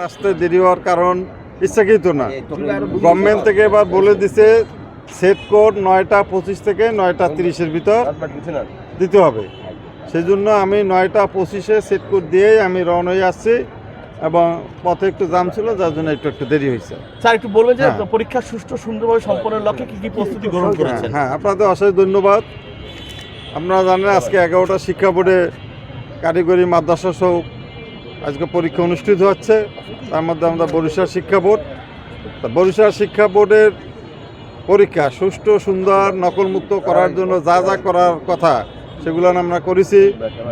আসতে দেরি হওয়ার কারণ ইচ্ছাকৃত না। গভর্নমেন্ট থেকে এবার বলে দিছে সেট কোড নয়টা পঁচিশ থেকে নয়টা তিরিশের ভিতর দিতে হবে। সেই জন্য আমি নয়টা পঁচিশে সেট কোড দিয়েই আমি রওনা হয়ে আসছি এবং পথে একটু জাম ছিল যার জন্য একটু একটু দেরি হয়েছে। স্যার একটু বলবেন যে হ্যাঁ। পরীক্ষা সুষ্ঠু সুন্দরভাবে সম্পন্নের লক্ষ্যে কি কি প্রস্তুতি গ্রহণ করেছেন? হ্যাঁ আপনাদের অশেষ ধন্যবাদ। আপনারা জানেন আজকে এগারোটা শিক্ষা বোর্ডে কারিগরি মাদ্রাসা সহ আজকে পরীক্ষা অনুষ্ঠিত হচ্ছে। তার মধ্যে আমাদের বরিশাল শিক্ষা বোর্ড। তা বরিশাল শিক্ষা বোর্ডের পরীক্ষা সুষ্ঠু সুন্দর নকলমুক্ত করার জন্য যা যা করার কথা সেগুলো আমরা করেছি।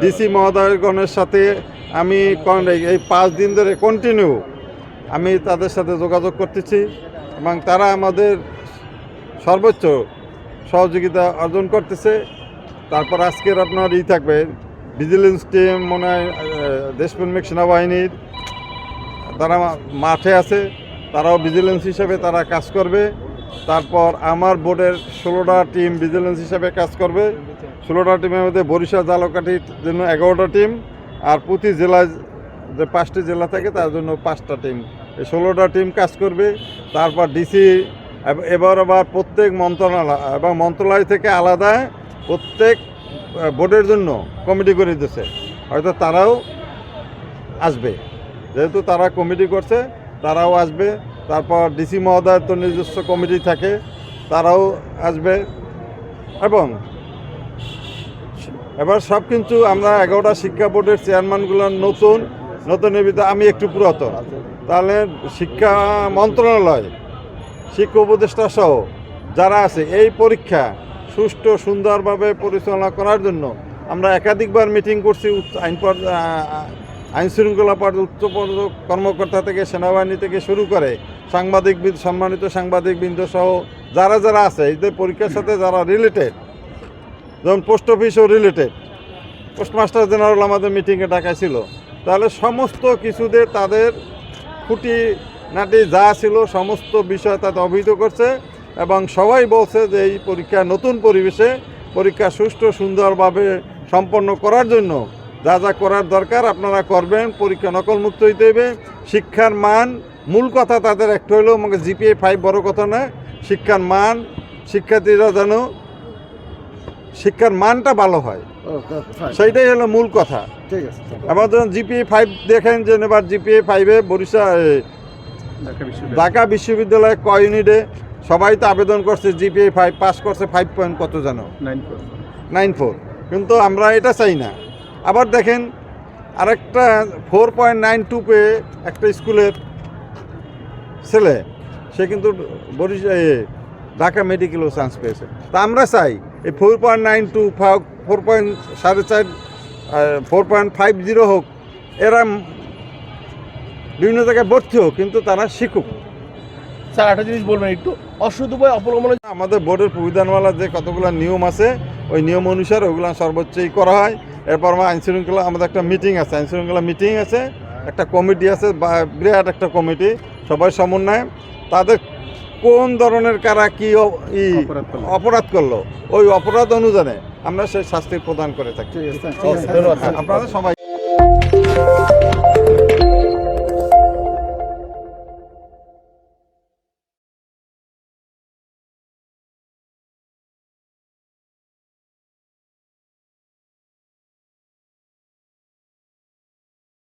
ডিসি মহোদয়গণের সাথে আমি এই পাঁচ দিন ধরে কন্টিনিউ আমি তাদের সাথে যোগাযোগ করতেছি এবং তারা আমাদের সর্বোচ্চ সহযোগিতা অর্জন করতেছে। তারপর আজকের আপনার ই থাকবে ভিজিলেন্স টিম মনে হয় দেশপ্রেমিক সেনাবাহিনীর তারা মাঠে আছে, তারাও ভিজিলেন্স হিসাবে তারা কাজ করবে। তারপর আমার বোর্ডের ষোলোটা টিম ভিজিলেন্স হিসাবে কাজ করবে। ষোলোটা টিমের মধ্যে বরিশাল জালকাঠির জন্য এগারোটা টিম আর প্রতি জেলায় যে পাঁচটি জেলা থাকে, তার জন্য পাঁচটা টিম এই ষোলোটা টিম কাজ করবে। তারপর ডিসি এবার আবার প্রত্যেক মন্ত্রণালয়, এবং মন্ত্রণালয় থেকে আলাদা প্রত্যেক বোর্ডের জন্য কমিটি করে দিতেছে। হয়তো তারাও আসবে। যেহেতু তারা কমিটি করছে, তারাও আসবে। তারপর ডিসি মহোদয়ের তো নিজস্ব কমিটি থাকে, তারাও আসবে। এবং এবার সব কিন্তু আমরা এগারোটা শিক্ষা বোর্ডের চেয়ারম্যানগুলো নতুন নতুন ভিতরে আমি একটু পুরাতন। তাহলে শিক্ষা মন্ত্রণালয়, শিক্ষা উপদেষ্টা সহ যারা আছে, এই পরীক্ষা সুষ্ঠু, সুন্দরভাবে পরিচালনা করার জন্য আমরা একাধিকবার মিটিং করছি আইন আইন শৃঙ্খলা উচ্চ কর্মকর্তা থেকে, সেনাবাহিনী থেকে শুরু করে সাংবাদিক সম্মানিত সাংবাদিক বৃন্দ সহ যারা যারা আছে যে পরীক্ষার সাথে যারা রিলেটেড যেমন পোস্ট অফিসও রিলেটেড পোস্টমাস্টার জেনারেল আমাদের মিটিংয়ে ডাকাইছিল তাহলে সমস্ত কিছুদের তাদের খুঁটি নাটি যা ছিল, সমস্ত বিষয় তাতে অবহিত করছে। এবং সবাই বলছে যে এই পরীক্ষা নতুন পরিবেশে পরীক্ষা সুষ্ঠু সুন্দরভাবে সম্পন্ন করার জন্য যা যা করার দরকার আপনারা করবেন পরীক্ষা নকলমুক্ত হইতে হবে শিক্ষার মান মূল কথা তাদের একটা হলো আমাকে জিপিএ ফাইভ বড় কথা না শিক্ষার মান শিক্ষার্থীরা যেন শিক্ষার মানটা ভালো হয়। সেইটাই হলো মূল কথা। ঠিক আছে আবার যখন জিপিএ ফাইভ দেখেন যে এবার জিপিএ ফাইভে বরিশাল ঢাকা বিশ্ববিদ্যালয়ে ক ইউনিটে সবাই তো আবেদন করছে জিপিএ ফাইভ পাস করছে ফাইভ পয়েন্ট কত জানো? নাইন ফোর কিন্তু আমরা এটা চাই না। আবার দেখেন আরেকটা ফোর পয়েন্ট নাইন টু পেয়ে একটা স্কুলের ছেলে সে কিন্তু বরিশাল এ, ঢাকা মেডিকেলও চান্স পেয়েছে। তা আমরা চাই এই four point nine to four point সাড়ে চার ফোর পয়েন্ট ফাইভ জিরো হোক এরা বিভিন্ন জায়গায় ভর্তি হোক কিন্তু তারা শিখুক। স্যার একটা জিনিস বলবেন একটু। অসৎ উপায় অবলম্বনে আমাদের বোর্ডের প্রবিধানওয়ালা যে কতগুলো নিয়ম আছে ওই নিয়ম অনুসারে ওগুলো সর্বোচ্চই করা হয়। এরপর আমার আইন শৃঙ্খলা আমাদের একটা মিটিং আছে আইন শৃঙ্খলা মিটিং আছে একটা কমিটি আছে বা বিরাট একটা কমিটি সবাই সমন্বয়ে। তাদের কোন ধরনের কারা কি অপরাধ করল। ওই অপরাধ অনুযায়ী আমরা সেই শাস্তি প্রদান করে থাকি। আপনাদের সবাই